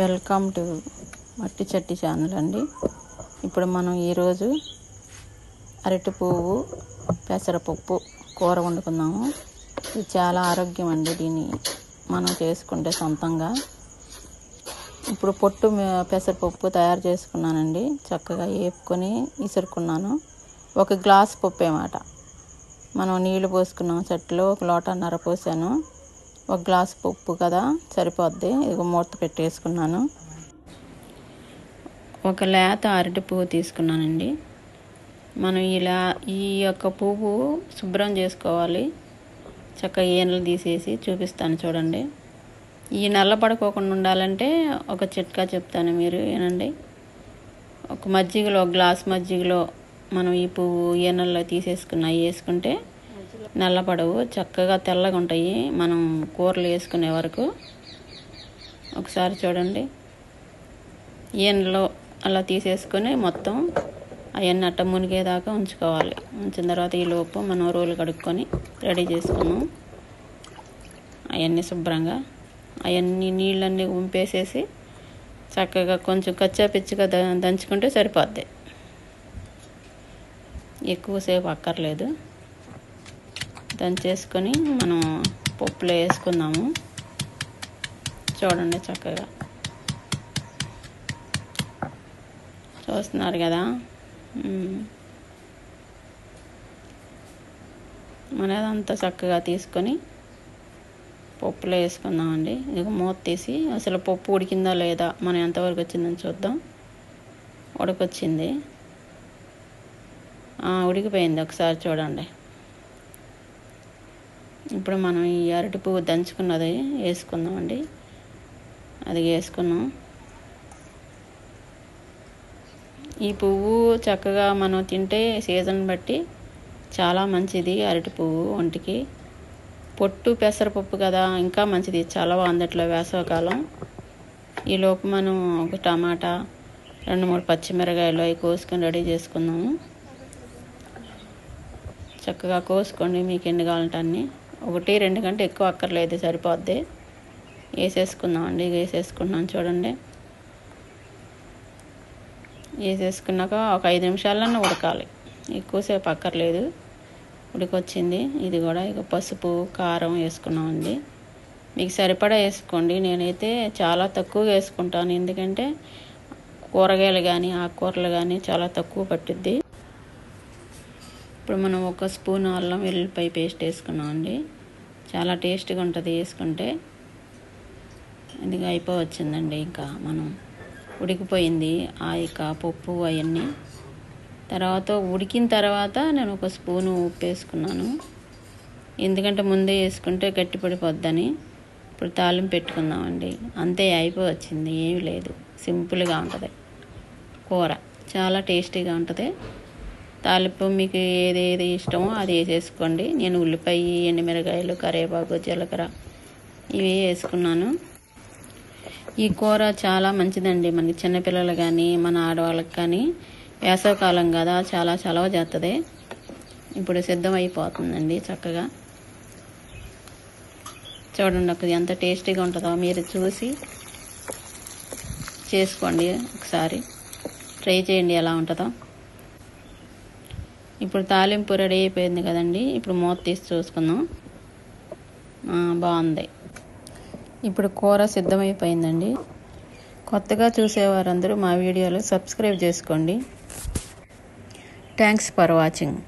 Welcome to మట్టి చట్టి channel అండి. ఇప్పుడు మనం ఈరోజు అరటి పువ్వు పెసరపప్పు కూర వండుకున్నాము ఇది చాలా ఆరోగ్యం అండి దీన్ని మనం చేసుకుంటే సొంతంగా. ఇప్పుడు పొట్టు పెసరపప్పు తయారు చేసుకున్నానండి. చక్కగా వేపుకొని ఇసురుకున్నాను. ఒక గ్లాస్ పప్పు అన్నమాట మనం నీళ్ళు పోసుకున్నాం చెట్టులో ఒక లోటన్నర పోసాను. ఒక గ్లాస్ పప్పు కదా సరిపోద్ది. ఇది మూత పెట్టేసుకున్నాను. ఒక లేత అరటి పువ్వు తీసుకున్నానండి. మనం ఇలా ఈ యొక్క పువ్వు శుభ్రం చేసుకోవాలి. చక్కగా ఈనెలు తీసేసి చూపిస్తాను చూడండి. ఈ నల్ల పడుకోకుండా ఉండాలంటే ఒక చిట్కా చెప్తాను మీరు ఏనండి ఒక మజ్జిగలో ఒక గ్లాస్ మజ్జిగలో మనం ఈ పువ్వు ఈనెల్లో తీసేసుకున్న వేసుకుంటే నల్లపడవు చక్కగా తెల్లగా ఉంటాయి. మనం కూరలు వేసుకునే వరకు ఒకసారి చూడండి. ఈయనలో అలా తీసేసుకొని మొత్తం అవన్నీ అట్ట మునిగేదాకా ఉంచుకోవాలి. ఉంచిన తర్వాత ఈ లోపు మనం రోలు కడుక్కొని రెడీ చేసుకున్నాం. అవన్నీ శుభ్రంగా అవన్నీ నీళ్ళన్నీ ఉంపేసేసి చక్కగా కొంచెం కచ్చా పిచ్చిగా ద దంచుకుంటే సరిపోద్ది. ఎక్కువసేపు అక్కర్లేదు. దంచేసుకొని మనం పప్పులో వేసుకుందాము. చూడండి చక్కగా. చూస్తున్నారు కదా? మనదంతా అదంతా చక్కగా తీసుకొని పప్పులో వేసుకుందామండి. ఇక మూత తీసి అసలు పప్పు ఉడికిందా లేదా? మనం ఎంతవరకు వచ్చిందని చూద్దాం. ఉడకొచ్చింది. ఉడికిపోయింది. ఒకసారి చూడండి. ఇప్పుడు మనం ఈ అరటి పువ్వు దంచుకున్నది వేసుకుందామండి. అది వేసుకున్నాం. ఈ పువ్వు చక్కగా మనం తింటే సీజన్ బట్టి చాలా మంచిది అరటి పువ్వు ఒంటికి. పొట్టు పెసరపప్పు కదా ఇంకా మంచిది. చలవ అందట్లో వేసవకాలం. ఈలోపు మనం ఒక టమాటా రెండు మూడు పచ్చిమిరకాయలు అవి కోసుకొని రెడీ చేసుకుందాము. చక్కగా కోసుకోండి మీకు ఎన్ని కావాలంటే అన్నీ. ఒకటి రెండు కంటే ఎక్కువ అక్కర్లేదు సరిపోద్ది. వేసేసుకుందామండి వేసేసుకున్నాం చూడండి. వేసేసుకున్నాక ఒక ఐదు నిమిషాలన్నా ఉడకాలి. ఎక్కువసేపు అక్కర్లేదు. ఉడికొచ్చింది. ఇది కూడా ఇక పసుపు కారం వేసుకున్నామండి. మీకు సరిపడా వేసుకోండి. నేనైతే చాలా తక్కువ వేసుకుంటాను. ఎందుకంటే కూరగాయలు కానీ ఆకుకూరలు కానీ చాలా తక్కువ పట్టుద్ది. ఇప్పుడు మనం ఒక స్పూన్ అల్లం వెల్లుల్లిపాయ పేస్ట్ వేసుకున్నామండి చాలా టేస్ట్గా ఉంటుంది వేసుకుంటే. ఇది అయిపోవచ్చిందండి ఇంకా మనం. ఉడికిపోయింది ఆ యొక్క పప్పు అవన్నీ. తర్వాత ఉడికిన తర్వాత నేను ఒక స్పూను ఉప్పు వేసుకున్నాను. ఎందుకంటే ముందే వేసుకుంటే గట్టిపడిపోద్దని ఇప్పుడు తాళింపు పెట్టుకుందామండి. అంతే అయిపోవచ్చింది ఏమీ లేదు. సింపుల్గా ఉంటుంది. కూర చాలా టేస్టీగా ఉంటుంది. తాలింపు మీకు ఏది ఏది ఇష్టమో అది వేసేసుకోండి. నేను ఉల్లిపాయ ఎండుమిరకాయలు కరివేపాకు జీలకర్ర ఇవి వేసుకున్నాను. ఈ కూర చాలా మంచిదండి. మనకి చిన్నపిల్లలు కానీ మన ఆడవాళ్ళకి కానీ వేసవకాలం కదా చాలా చలవ చేస్తుంది ఇప్పుడు సిద్ధం అయిపోతుందండి చక్కగా. చూడండి ఒక ఎంత టేస్టీగా ఉంటుందో మీరు చూసి చేసుకోండి ఒకసారి. ట్రై చేయండి ఎలా ఉంటుందో. ఇప్పుడు తాలింపు రెడీ అయిపోయింది కదండి. ఇప్పుడు మూత తీసి చూసుకుందాం. బాగుంది. ఇప్పుడు కూర సిద్ధమైపోయిందండి. కొత్తగా చూసేవారందరూ మా వీడియోలు సబ్స్క్రైబ్ చేసుకోండి. Thanks for watching